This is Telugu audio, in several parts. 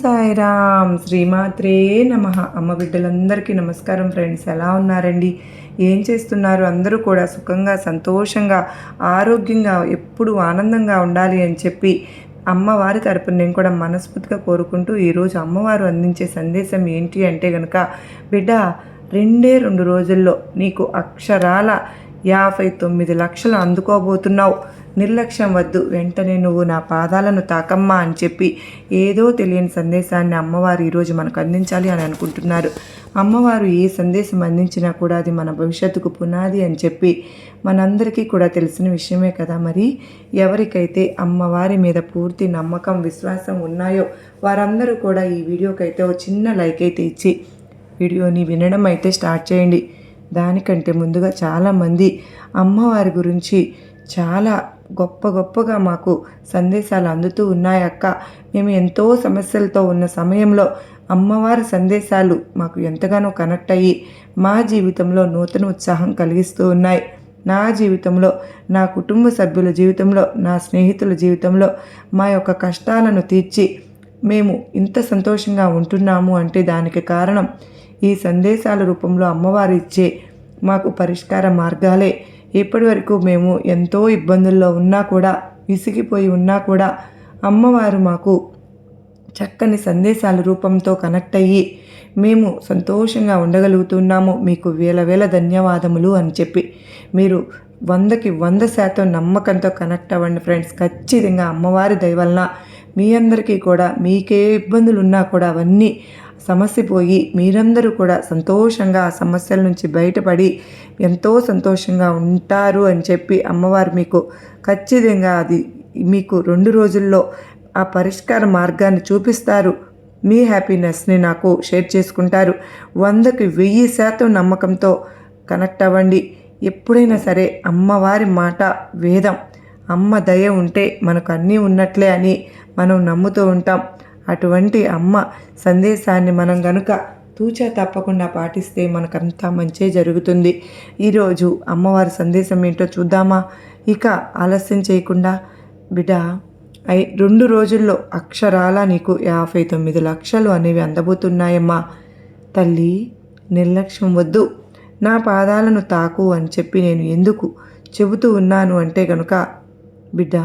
సాయిరామ్ శ్రీమాత్రే నమ. అమ్మ బిడ్డలందరికీ నమస్కారం ఫ్రెండ్స్. ఎలా ఉన్నారండి? ఏం చేస్తున్నారు? అందరూ కూడా సుఖంగా సంతోషంగా ఆరోగ్యంగా ఎప్పుడు ఆనందంగా ఉండాలి అని చెప్పి అమ్మవారి తరపున నేను కూడా మనస్ఫూర్తిగా కోరుకుంటూ ఈరోజు అమ్మవారు అందించే సందేశం ఏంటి అంటే కనుక బిడ్డ రెండే రెండు రోజుల్లో నీకు అక్షరాల యాభై తొమ్మిది లక్షలు అందుకోబోతున్నావు. నిర్లక్ష్యం వద్దు. వెంటనే నువ్వు నా పాదాలను తాకమ్మా అని చెప్పి ఏదో తెలియని సందేశాన్ని అమ్మవారు ఈరోజు మనకు అందించాలి అని అనుకుంటున్నారు. అమ్మవారు ఏ సందేశం అందించినా కూడా అది మన భవిష్యత్తుకు పునాది అని చెప్పి మనందరికీ కూడా తెలిసిన విషయమే కదా మరి. ఎవరికైతే అమ్మవారి మీద పూర్తి నమ్మకం విశ్వాసం ఉన్నాయో వారందరూ కూడా ఈ వీడియోకైతే ఒక చిన్న లైక్ అయితే ఇచ్చి వీడియోని వినడం అయితే స్టార్ట్ చేయండి. దానికంటే ముందుగా చాలామంది అమ్మవారి గురించి చాలా గొప్ప గొప్పగా మాకు సందేశాలు అందుతూ ఉన్నాయక్క మేము ఎంతో సమస్యలతో ఉన్న సమయంలో అమ్మవారి సందేశాలు మాకు ఎంతగానో కనెక్ట్ అయ్యి మా జీవితంలో నూతన ఉత్సాహం కలిగిస్తూ ఉన్నాయి. నా జీవితంలో నా కుటుంబ సభ్యుల జీవితంలో నా స్నేహితుల జీవితంలో మా యొక్క కష్టాలను తీర్చి మేము ఇంత సంతోషంగా ఉంటున్నాము అంటే దానికి కారణం ఈ సందేశాల రూపంలో అమ్మవారు ఇచ్చే మాకు పరిష్కార మార్గాలే. ఇప్పటి వరకు మేము ఎంతో ఇబ్బందుల్లో ఉన్నా కూడా విసిగిపోయి ఉన్నా కూడా అమ్మవారు మాకు చక్కని సందేశాల రూపంతో కనెక్ట్ అయ్యి మేము సంతోషంగా ఉండగలుగుతున్నాము. మీకు వేల వేల ధన్యవాదములు అని చెప్పి మీరు వందకి వంద శాతం నమ్మకంతో కనెక్ట్ అవ్వండి ఫ్రెండ్స్. ఖచ్చితంగా అమ్మవారి దయవలన మీ అందరికీ కూడా మీకే ఇబ్బందులు ఉన్నా కూడా అవన్నీ సమస్య పోయి మీరందరూ కూడా సంతోషంగా ఆ సమస్యల నుంచి బయటపడి ఎంతో సంతోషంగా ఉంటారు అని చెప్పి అమ్మవారు మీకు ఖచ్చితంగా అది మీకు రెండు రోజుల్లో ఆ పరిష్కార మార్గాన్ని చూపిస్తారు. మీ హ్యాపీనెస్ని నాకు షేర్ చేసుకుంటారు. వందకి వెయ్యి శాతం నమ్మకంతో కనెక్ట్ అవ్వండి. ఎప్పుడైనా సరే అమ్మవారి మాట వేదం. అమ్మ దయ ఉంటే మనకు అన్నీ ఉన్నట్లే అని మనం నమ్ముతూ ఉంటాం. అటువంటి అమ్మ సందేశాన్ని మనం గనుక తూచా తప్పకుండా పాటిస్తే మనకంతా మంచే జరుగుతుంది. ఈరోజు అమ్మవారి సందేశం ఏంటో చూద్దామా? ఇక ఆలస్యం చేయకుండా బిడ్డ ఐ రెండు రోజుల్లో అక్షరాల నీకు యాభై తొమ్మిది లక్షలు అనేవి అందబోతున్నాయమ్మా. తల్లి నిర్లక్ష్యం వద్దు. నా పాదాలను తాకు అని చెప్పి నేను ఎందుకు చెబుతూ ఉన్నాను అంటే గనుక బిడ్డ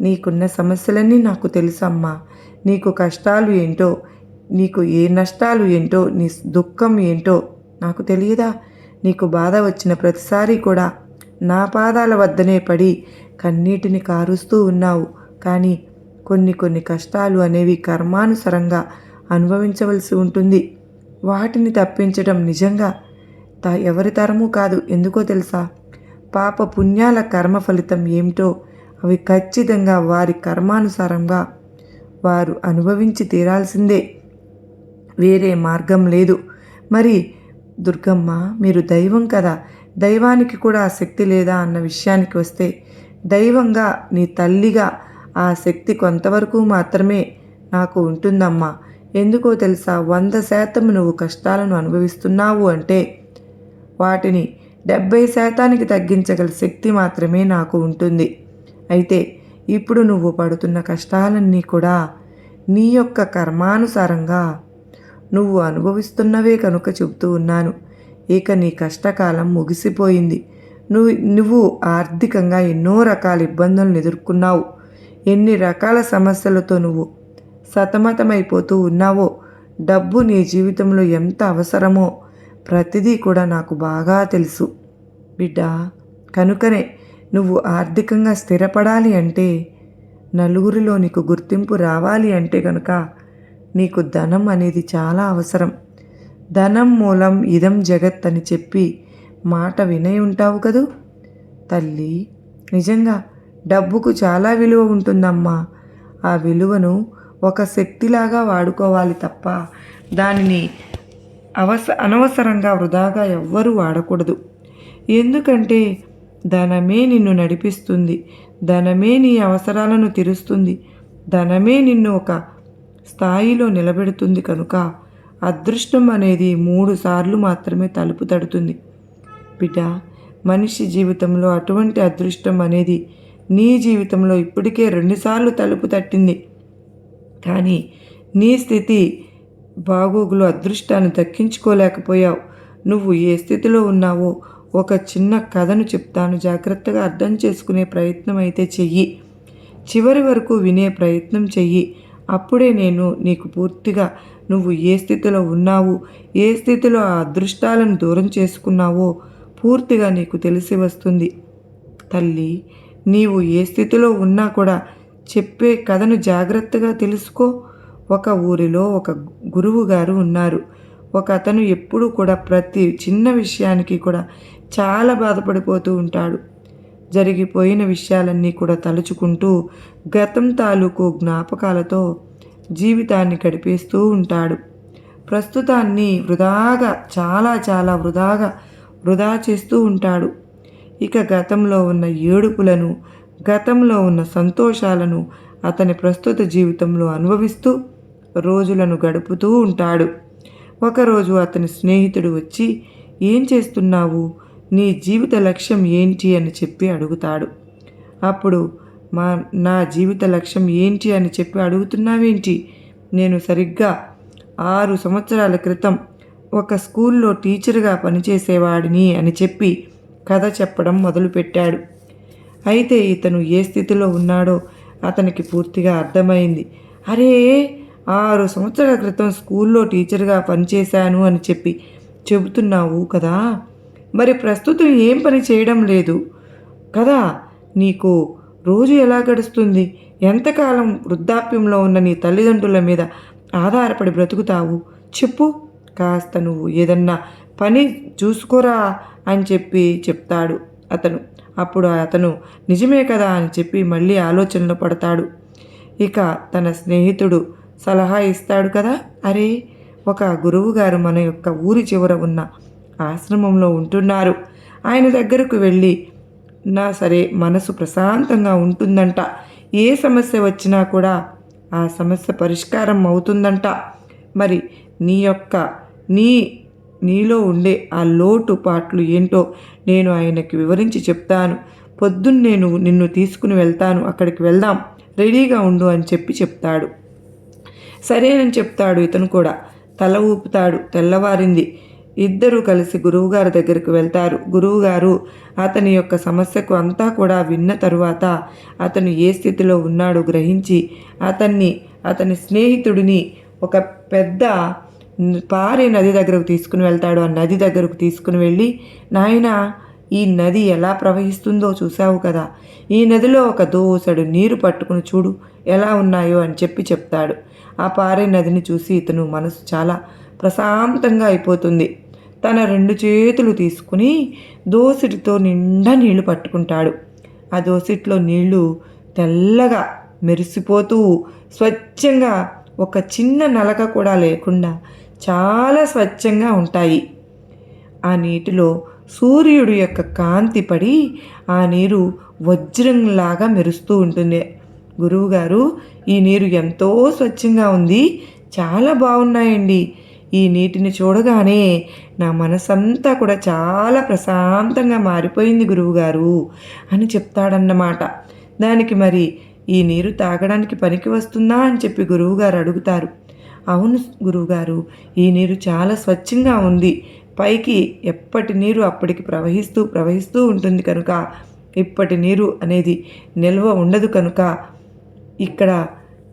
నీకున్న సమస్యలన్నీ నాకు తెలుసమ్మా. నీకు కష్టాలు ఏంటో నీకు ఏ నష్టాలు ఏంటో నీ దుఃఖం ఏంటో నాకు తెలియదా? నీకు బాధ వచ్చిన ప్రతిసారి కూడా నా పాదాల వద్దనే పడి కన్నీటిని కారుస్తూ ఉన్నావు. కానీ కొన్ని కొన్ని కష్టాలు అనేవి కర్మానుసరంగా అనుభవించవలసి ఉంటుంది. వాటిని తప్పించడం నిజంగా త ఎవరి తరము కాదు. ఎందుకో తెలుసా? పాప పుణ్యాల కర్మ ఫలితం ఏమిటో అవి ఖచ్చితంగా వారి కర్మానుసారంగా వారు అనుభవించి తీరాల్సిందే. వేరే మార్గం లేదు. మరి దుర్గమ్మ మీరు దైవం కదా. దైవానికి కూడా ఆ శక్తి లేదా అన్న విషయానికి వస్తే దైవంగా నీ తల్లిగా ఆ శక్తి కొంతవరకు మాత్రమే నాకు ఉంటుందమ్మా. ఎందుకో తెలుసా? వంద శాతం నువ్వు కష్టాలను అనుభవిస్తున్నావు అంటే వాటిని డెబ్బై శాతానికి తగ్గించగల శక్తి మాత్రమే నాకు ఉంటుంది. అయితే ఇప్పుడు నువ్వు పడుతున్న కష్టాలన్నీ కూడా నీ యొక్క కర్మానుసారంగా నువ్వు అనుభవిస్తున్నవే కనుక చెబుతూ ఉన్నాను. ఇక నీ కష్టకాలం ముగిసిపోయింది. నువ్వు నువ్వు ఆర్థికంగా ఎన్నో రకాల ఇబ్బందులను ఎదుర్కొన్నావు. ఎన్ని రకాల సమస్యలతో నువ్వు సతమతమైపోతూ ఉన్నావో డబ్బు నీ జీవితంలో ఎంత అవసరమో ప్రతిదీ కూడా నాకు బాగా తెలుసు. బిడ్డ కనుకనే నువ్వు ఆర్థికంగా స్థిరపడాలి అంటే నలుగురిలో నీకు గుర్తింపు రావాలి అంటే కనుక నీకు ధనం అనేది చాలా అవసరం. ధనం మూలం ఇదం జగత్ అని చెప్పి మాట వినై ఉంటావు కదూ? తల్లి నిజంగా డబ్బుకు చాలా విలువ ఉంటుందమ్మా. ఆ విలువను ఒక శక్తిలాగా వాడుకోవాలి తప్ప దానిని అవస అనవసరంగా వృధాగా ఎవ్వరూ వాడకూడదు. ఎందుకంటే ధనమే నిన్ను నడిపిస్తుంది. ధనమే నీ అవసరాలను తీరుస్తుంది. ధనమే నిన్ను ఒక స్థాయిలో నిలబెడుతుంది కనుక అదృష్టం అనేది మూడు సార్లు మాత్రమే తలుపు తడుతుంది. బిడ్డ మనిషి జీవితంలో అటువంటి అదృష్టం అనేది నీ జీవితంలో ఇప్పటికే రెండుసార్లు తలుపు తట్టింది. కానీ నీ స్థితి బాగోగులు అదృష్టాన్ని దక్కించుకోలేకపోయావు. నువ్వు ఏ స్థితిలో ఉన్నావో ఒక చిన్న కథను చెప్తాను. జాగ్రత్తగా అర్థం చేసుకునే ప్రయత్నం అయితే చెయ్యి. చివరి వరకు వినే ప్రయత్నం చెయ్యి. అప్పుడే నేను నీకు పూర్తిగా నువ్వు ఏ స్థితిలో ఉన్నావు ఏ స్థితిలో ఆ అదృష్టాలను దూరం చేసుకున్నావో పూర్తిగా నీకు తెలిసి వస్తుంది. తల్లి నీవు ఏ స్థితిలో ఉన్నా కూడా చెప్పే కథను జాగ్రత్తగా తెలుసుకో. ఒక ఊరిలో ఒక గురువు గారు ఉన్నారు. ఒక అతను ఎప్పుడూ కూడా ప్రతి చిన్న విషయానికి కూడా చాలా బాధపడిపోతూ ఉంటాడు. జరిగిపోయిన విషయాలన్నీ కూడా తలుచుకుంటూ గతం తాలూకు జ్ఞాపకాలతో జీవితాన్ని గడిపేస్తూ ఉంటాడు. ప్రస్తుతాన్ని వృధాగా చాలా చాలా వృధాగా వృధా చేస్తూ ఉంటాడు. ఇక గతంలో ఉన్న ఏడుపులను గతంలో ఉన్న సంతోషాలను అతని ప్రస్తుత జీవితంలో అనుభవిస్తూ రోజులను గడుపుతూ ఉంటాడు. ఒకరోజు అతని స్నేహితుడు వచ్చి ఏం చేస్తున్నావు? నీ జీవిత లక్ష్యం ఏంటి అని చెప్పి అడుగుతాడు. అప్పుడు మా నా జీవిత లక్ష్యం ఏంటి అని చెప్పి అడుగుతున్నావేంటి? నేను సరిగ్గా ఆరు సంవత్సరాల క్రితం ఒక స్కూల్లో టీచర్గా పనిచేసేవాడిని అని చెప్పి కథ చెప్పడం మొదలుపెట్టాడు. అయితే ఇతను ఏ స్థితిలో ఉన్నాడో అతనికి పూర్తిగా అర్థమైంది. అరే ఆరు సంవత్సరాల క్రితం స్కూల్లో టీచర్గా పనిచేశాను అని చెప్పి చెబుతున్నావు కదా? మరి ప్రస్తుతం ఏం పని చేయడం లేదు. కదా? నీకు రోజు ఎలా గడుస్తుంది? ఎంతకాలం వృద్ధాప్యంలో ఉన్న నీ తల్లిదండ్రుల మీద ఆధారపడి బ్రతుకుతావు? చెప్పు. కాస్త నువ్వు ఏదన్నా పని చూసుకోరా అని చెప్పి చెప్తాడు అతను. అప్పుడు అతను నిజమే కదా అని చెప్పి మళ్ళీ ఆలోచనలో పడతాడు. ఇక తన స్నేహితుడు సలహా ఇస్తాడు కదా? అరే ఒక గురువుగారు మన యొక్క ఊరి చివర ఉన్న ఆశ్రమంలో ఉంటున్నారు. ఆయన దగ్గరకు వెళ్ళి నా సరే మనసు ప్రశాంతంగా ఉంటుందంట. ఏ సమస్య వచ్చినా కూడా ఆ సమస్య పరిష్కారం అవుతుందంట. మరి నీ యొక్క నీ నీలో ఉండే ఆ లోటు పాట్లు ఏంటో నేను ఆయనకి వివరించి చెప్తాను. పొద్దున్న నేను నిన్ను తీసుకుని వెళ్తాను. అక్కడికి వెళ్దాం. రెడీగా ఉండు అని చెప్పి చెప్తాడు. సరేనని చెప్తాడు ఇతను కూడా. తల ఊపుతాడు. తెల్లవారింది. ఇద్దరూ కలిసి గురువుగారి దగ్గరికి వెళ్తారు. గురువుగారు అతని యొక్క సమస్యకు అంతా కూడా విన్న తరువాత అతను ఏ స్థితిలో ఉన్నాడో గ్రహించి అతన్ని అతని స్నేహితుడిని ఒక పెద్ద పారే నది దగ్గరకు తీసుకుని వెళ్తాడు. ఆ నది దగ్గరకు తీసుకుని వెళ్ళి నాయన ఈ నది ఎలా ప్రవహిస్తుందో చూసావు కదా. ఈ నదిలో ఒక దోసడు నీరు పట్టుకుని చూడు ఎలా ఉన్నాయో అని చెప్పి చెప్తాడు. ఆ పారే నదిని చూసి ఇతను మనసు చాలా ప్రశాంతంగా అయిపోతుంది. తన రెండు చేతులు తీసుకుని దోసిటితో నిండా నీళ్ళు పట్టుకుంటాడు. ఆ దోసిట్లో నీళ్ళు తెల్లగా మెరిసిపోతూ స్వచ్ఛంగా ఒక చిన్న నలక కూడా లేకుండా చాలా స్వచ్ఛంగా ఉంటాయి. ఆ నీటిలో సూర్యుడు యొక్క కాంతి పడి ఆ నీరు వజ్రంలాగా మెరుస్తూ ఉంటుంది. గురువుగారు ఈ నీరు ఎంతో స్వచ్ఛంగా ఉంది. చాలా బాగున్నాయండి. ఈ నీటిని చూడగానే నా మనసంతా కూడా చాలా ప్రశాంతంగా మారిపోయింది గురువుగారు అని చెప్తాడన్నమాట. దానికి మరి ఈ నీరు తాగడానికి పనికి వస్తుందా అని చెప్పి గురువుగారు అడుగుతారు. అవును గురువుగారు ఈ నీరు చాలా స్వచ్ఛంగా ఉంది. పైకి ఎప్పటి నీరు అప్పటికి ప్రవహిస్తూ ప్రవహిస్తూ ఉంటుంది కనుక ఇప్పటి నీరు అనేది నిల్వ ఉండదు కనుక ఇక్కడ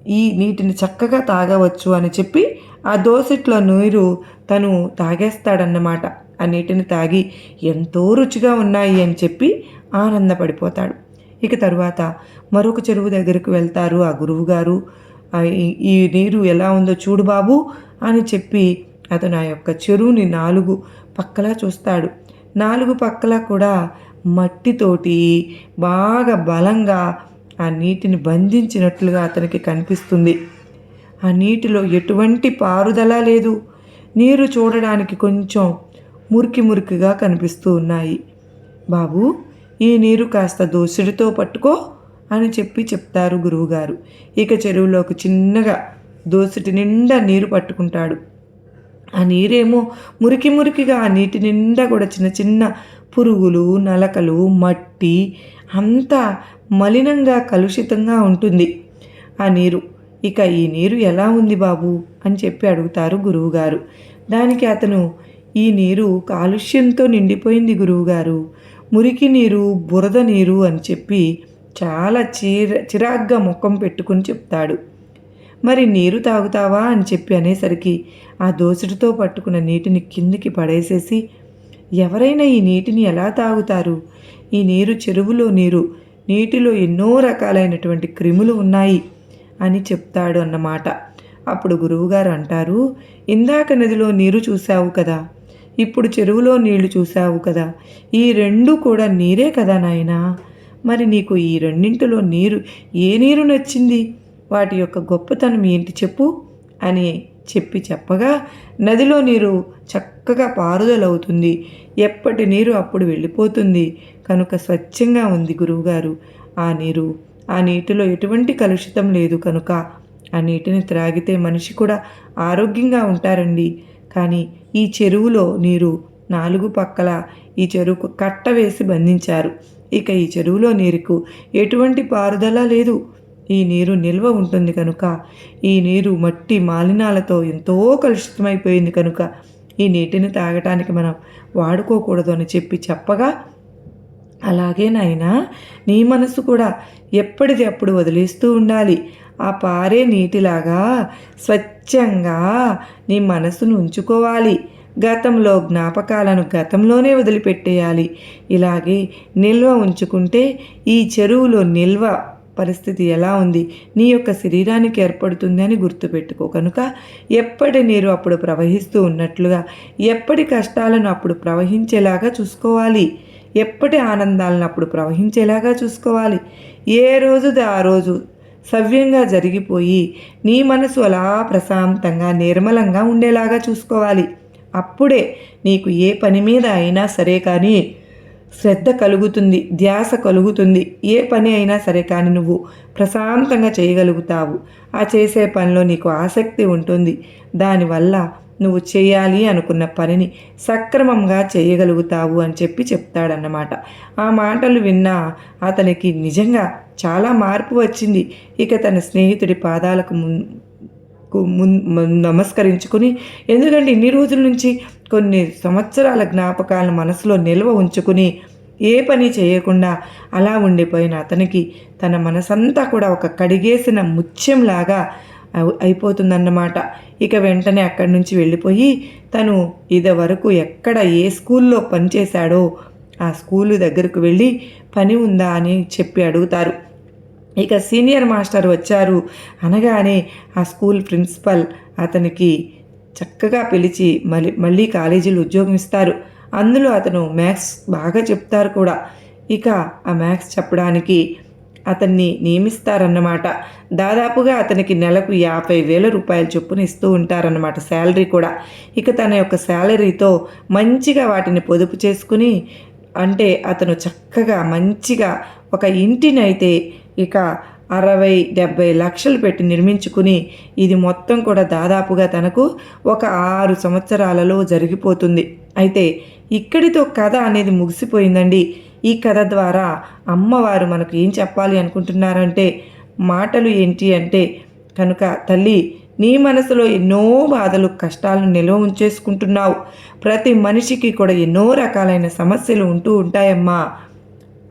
ఈ నీటిని చక్కగా తాగవచ్చు అని చెప్పి ఆ దోసెట్లో నీరు తను తాగేస్తాడన్నమాట. ఆ నీటిని తాగి ఎంతో రుచిగా ఉన్నాయి అని చెప్పి ఆనందపడిపోతాడు. ఇక తరువాత మరొక చెరువు దగ్గరకు వెళ్తారు ఆ గురువుగారు. ఈ నీరు ఎలా ఉందో చూడు బాబు అని చెప్పి అతను ఆ యొక్క చెరువుని నాలుగు పక్కలా చూస్తాడు. నాలుగు పక్కలా కూడా మట్టితోటి బాగా బలంగా ఆ నీటిని బంధించినట్లుగా అతనికి కనిపిస్తుంది. ఆ నీటిలో ఎటువంటి పారుదల లేదు. నీరు చూడడానికి కొంచెం మురికి మురికిగా కనిపిస్తూ ఉన్నాయి. బాబు ఈ నీరు కాస్త దోసిడితో పట్టుకో అని చెప్పి చెప్తారు గురువుగారు. ఇక చెరువులోకి చిన్నగా దోసిటి నిండా నీరు పట్టుకుంటాడు. ఆ నీరేమో మురికి మురికిగా ఆ నీటి నిండా కూడా చిన్న చిన్న పురుగులు నలకలు మట్టి అంతా మలినంగా కలుషితంగా ఉంటుంది. ఆ నీరు. ఇక ఈ నీరు ఎలా ఉంది బాబు? అని చెప్పి అడుగుతారు గురువుగారు. దానికి అతను ఈ నీరు కాలుష్యంతో నిండిపోయింది గురువుగారు. మురికి నీరు బురద నీరు అని చెప్పి చాలా చిర చిరాగ్గా ముఖం పెట్టుకుని చెప్తాడు. మరి నీరు తాగుతావా అని చెప్పి అనేసరికి ఆ దోసుడితో పట్టుకున్న నీటిని కిందికి పడేసేసి ఎవరైనా ఈ నీటిని ఎలా తాగుతారు? ఈ నీరు చెరువులో నీరు. నీటిలో ఎన్నో రకాలైనటువంటి క్రిములు ఉన్నాయి అని చెప్తాడు అన్నమాట. అప్పుడు గురువుగారు అంటారు ఇందాక నదిలో నీరు చూశావు కదా ఇప్పుడు చెరువులో నీళ్ళు చూశావు కదా ఈ రెండు కూడా నీరే కదా నాయనా? మరి నీకు ఈ రెండింటిలో నీరు ఏ నీరు నచ్చింది? వాటి యొక్క గొప్పతనం ఏంటి చెప్పు అని చెప్పి చెప్పగా నదిలో నీరు చక్కగా పారుదలవుతుంది. ఎప్పటి నీరు అప్పుడు వెళ్ళిపోతుంది. కనుక స్వచ్ఛంగా ఉంది గురువుగారు. ఆ నీరు ఆ నీటిలో ఎటువంటి కలుషితం లేదు కనుక. ఆ నీటిని త్రాగితే మనిషి కూడా ఆరోగ్యంగా ఉంటారండి. కానీ ఈ చెరువులో నీరు నాలుగు పక్కల ఈ చెరువుకు కట్ట వేసి బంధించారు. ఇక ఈ చెరువులో నీరుకు ఎటువంటి పారుదల లేదు. ఈ నీరు నిల్వ ఉంటుంది కనుక. ఈ నీరు మట్టి మాలినాలతో ఎంతో కలుషితమైపోయింది కనుక. ఈ నీటిని తాగటానికి మనం వాడుకోకూడదు అని చెప్పి చెప్పగా అలాగే నాయనా నీ మనసు కూడా ఎప్పటిది అప్పుడు వదిలేస్తూ ఉండాలి. ఆ పారే నీటిలాగా స్వచ్ఛంగా నీ మనసును ఉంచుకోవాలి. గతంలో జ్ఞాపకాలను గతంలోనే వదిలిపెట్టేయాలి. ఇలాగే నిల్వ ఉంచుకుంటే ఈ చెరువులో నిల్వ పరిస్థితి ఎలా ఉంది? నీ యొక్క శరీరానికి ఏర్పడుతుంది అని గుర్తుపెట్టుకో కనుక ఎప్పటి నీరు అప్పుడు ప్రవహిస్తూ ఉన్నట్లుగా ఎప్పటి కష్టాలను అప్పుడు ప్రవహించేలాగా చూసుకోవాలి. ఎప్పటి ఆనందాలను అప్పుడు ప్రవహించేలాగా చూసుకోవాలి. ఏ రోజుది ఆ రోజు సవ్యంగా జరిగిపోయి నీ మనసు అలా ప్రశాంతంగా నిర్మలంగా ఉండేలాగా చూసుకోవాలి. అప్పుడే నీకు ఏ పని మీద అయినా సరే కానీ శ్రద్ధ కలుగుతుంది ధ్యాస కలుగుతుంది. ఏ పని అయినా సరే కానీ నువ్వు ప్రశాంతంగా చేయగలుగుతావు. ఆ చేసే పనిలో నీకు ఆసక్తి ఉంటుంది. దానివల్ల నువ్వు చేయాలి అనుకున్న పనిని సక్రమంగా చేయగలుగుతావు అని చెప్పి చెప్తాడన్నమాట. ఆ మాటలు విన్నా అతనికి నిజంగా చాలా మార్పు వచ్చింది. ఇక తన స్నేహితుడి పాదాలకు మున్ నమస్కరించుకుని ఎందుకంటే ఇన్ని రోజుల నుంచి కొన్ని సంవత్సరాల జ్ఞాపకాలను మనసులో నిల్వ ఉంచుకుని ఏ పని చేయకుండా అలా ఉండిపోయిన అతనికి తన మనసంతా కూడా ఒక కడిగేసిన ముత్యంలాగా అయిపోతుందన్నమాట. ఇక వెంటనే అక్కడి నుంచి వెళ్ళిపోయి తను ఇదివరకు ఎక్కడ ఏ స్కూల్లో పనిచేశాడో ఆ స్కూలు దగ్గరకు వెళ్ళి పని ఉందా అని చెప్పి అడుగుతారు. ఇక సీనియర్ మాస్టర్ వచ్చారు. అనగానే ఆ స్కూల్ ప్రిన్సిపల్ అతనికి చక్కగా పిలిచి మళ్ళీ మళ్ళీ కాలేజీలో ఉద్యోగం ఇస్తారు. అందులో అతను మ్యాథ్స్ బాగా చెప్తారు కూడా. ఇక ఆ మ్యాథ్స్ చెప్పడానికి అతన్ని నియమిస్తారన్నమాట. దాదాపుగా అతనికి నెలకు యాభై వేల రూపాయల చొప్పున ఇస్తూ ఉంటారన్నమాట శాలరీ కూడా. ఇక తన యొక్క శాలరీతో మంచిగా వాటిని పొదుపు చేసుకుని అంటే అతను చక్కగా మంచిగా ఒక ఇంటినైతే ఇక అరవై డెబ్బై లక్షలు పెట్టి నిర్మించుకుని ఇది మొత్తం కూడా దాదాపుగా తనకు ఒక ఆరు సంవత్సరాలలో జరిగిపోతుంది. అయితే ఇక్కడితో కథ అనేది ముగిసిపోయిందండి. ఈ కథ ద్వారా అమ్మవారు మనకు ఏం చెప్పాలి అనుకుంటున్నారంటే మాటలు ఏంటి అంటే కనుక తల్లి నీ మనసులో ఎన్నో బాధలు కష్టాలను నిల్వ ఉంచేసుకుంటున్నావు. ప్రతి మనిషికి కూడా ఎన్నో రకాలైన సమస్యలు ఉంటూ ఉంటాయమ్మా.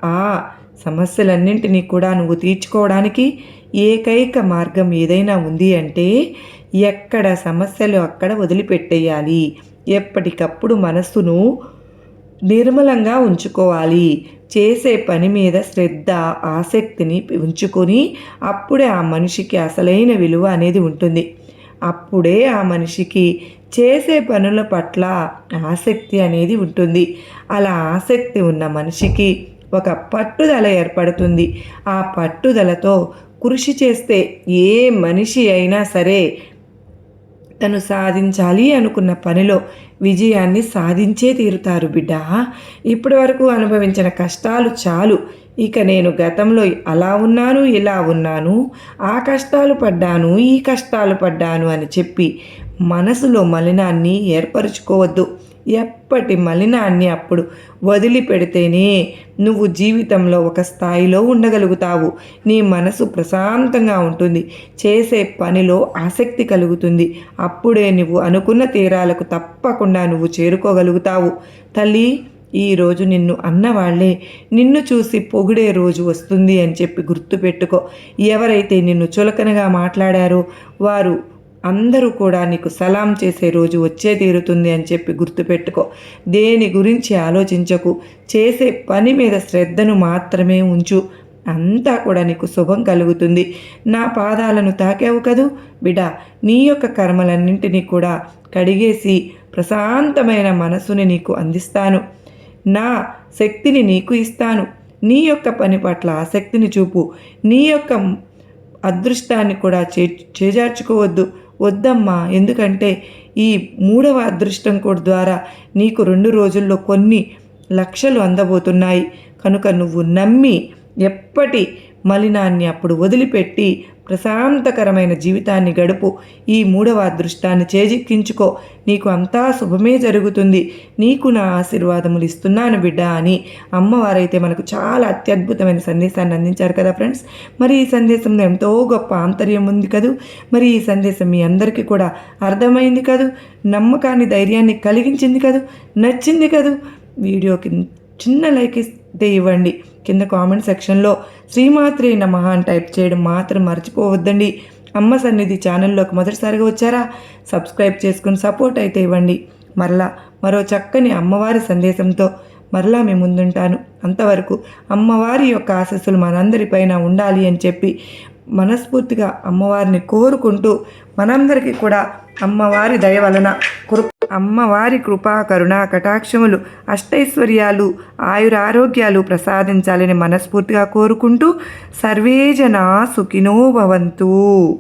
ఆ సమస్యలన్నింటినీ కూడా నువ్వు తీర్చుకోవడానికి ఏకైక మార్గం ఏదైనా ఉంది అంటే ఎక్కడ సమస్యలు అక్కడ వదిలిపెట్టేయాలి. ఎప్పటికప్పుడు మనస్సును నిర్మలంగా ఉంచుకోవాలి. చేసే పని మీద శ్రద్ధ ఆసక్తిని ఉంచుకొని అప్పుడే ఆ మనిషికి అసలైన విలువ అనేది ఉంటుంది. అప్పుడే ఆ మనిషికి చేసే పనుల పట్ల ఆసక్తి అనేది ఉంటుంది. అలా ఆసక్తి ఉన్న మనిషికి ఒక పట్టుదల ఏర్పడుతుంది. ఆ పట్టుదలతో కృషి చేస్తే ఏ మనిషి అయినా సరే తను సాధించాలి అనుకున్న పనిలో విజయాన్ని సాధించే తీరుతారు బిడ్డ. ఇప్పటి వరకు అనుభవించిన కష్టాలు చాలు. ఇక నేను గతంలో అలా ఉన్నాను ఇలా ఉన్నాను. ఆ కష్టాలు పడ్డాను ఈ కష్టాలు పడ్డాను అని చెప్పి మనసులో మలినాన్ని ఏర్పరచుకోవద్దు. ఎప్పటి మలినాన్ని అప్పుడు వదిలిపెడితేనే నువ్వు జీవితంలో ఒక స్థాయిలో ఉండగలుగుతావు. నీ మనసు ప్రశాంతంగా ఉంటుంది. చేసే పనిలో ఆసక్తి కలుగుతుంది. అప్పుడే నువ్వు అనుకున్న తీరాలకు తప్పకుండా నువ్వు చేరుకోగలుగుతావు. తల్లి ఈరోజు నిన్ను అన్నవాళ్ళే. నిన్ను చూసి పొగిడే రోజు వస్తుంది అని చెప్పి గుర్తుపెట్టుకో. ఎవరైతే నిన్ను చులకనగా మాట్లాడారో వారు అందరూ కూడా నీకు సలాం చేసే రోజు వచ్చే తీరుతుంది అని చెప్పి గుర్తుపెట్టుకో. దేని గురించి ఆలోచించకు. చేసే పని మీద శ్రద్ధను మాత్రమే ఉంచు. అంతా కూడా నీకు శుభం కలుగుతుంది. నా పాదాలను తాకావు కదూ? బిడ నీ యొక్క కర్మలన్నింటినీ కూడా కడిగేసి ప్రశాంతమైన మనసుని నీకు అందిస్తాను. నా శక్తిని నీకు ఇస్తాను. నీ యొక్క పని పట్ల ఆసక్తిని చూపు. నీ యొక్క అదృష్టాన్ని కూడా చే చేజార్చుకోవద్దు. వద్దమ్మా ఎందుకంటే ఈ మూడవ అదృష్టం కోడ్ ద్వారా నీకు రెండు రోజుల్లో కొన్ని లక్షలు అందబోతున్నాయి. కనుక నువ్వు నమ్మి ఎప్పటి మలినాన్ని అప్పుడు వదిలిపెట్టి ప్రశాంతకరమైన జీవితాన్ని గడుపు. ఈ మూడవ అదృష్టాన్ని చేజిక్కించుకో. నీకు అంతా శుభమే జరుగుతుంది. నీకు నా ఆశీర్వాదములు ఇస్తున్నాను బిడ్డ అని అమ్మవారైతే మనకు చాలా అత్యద్భుతమైన సందేశాన్ని అందించారు కదా ఫ్రెండ్స్. మరి ఈ సందేశంలో ఎంతో గొప్ప ఆంతర్యం ఉంది కదూ? మరి ఈ సందేశం మీ అందరికీ కూడా అర్థమైంది కదూ? నమ్మకాన్ని ధైర్యాన్ని కలిగించింది కదూ? నచ్చింది కదూ? వీడియోకి చిన్న లైక్ ఇస్తే ఇవ్వండి. కింద కామెంట్ సెక్షన్లో శ్రీమాత్రే నమః అని టైప్ చేయడం మాత్రం మర్చిపోవద్దండి. అమ్మ సన్నిధి ఛానల్లోకి మొదటిసారిగా వచ్చారా? సబ్స్క్రైబ్ చేసుకుని సపోర్ట్ అయితే ఇవ్వండి. మరలా మరో చక్కని అమ్మవారి సందేశంతో మరలా మీ ముందుంటాను. అంతవరకు అమ్మవారి యొక్క ఆశస్సులు మనందరిపైన ఉండాలి అని చెప్పి మనస్ఫూర్తిగా అమ్మవారిని కోరుకుంటూ మనందరికీ కూడా అమ్మవారి దయ వలన కృప అమ్మవారి కృపా కరుణ కటాక్షములు అష్టైశ్వర్యాలు ఆయురారోగ్యాలు ప్రసాదించాలని మనస్ఫూర్తిగా కోరుకుంటూ సర్వేజన సుఖినో భవంతు.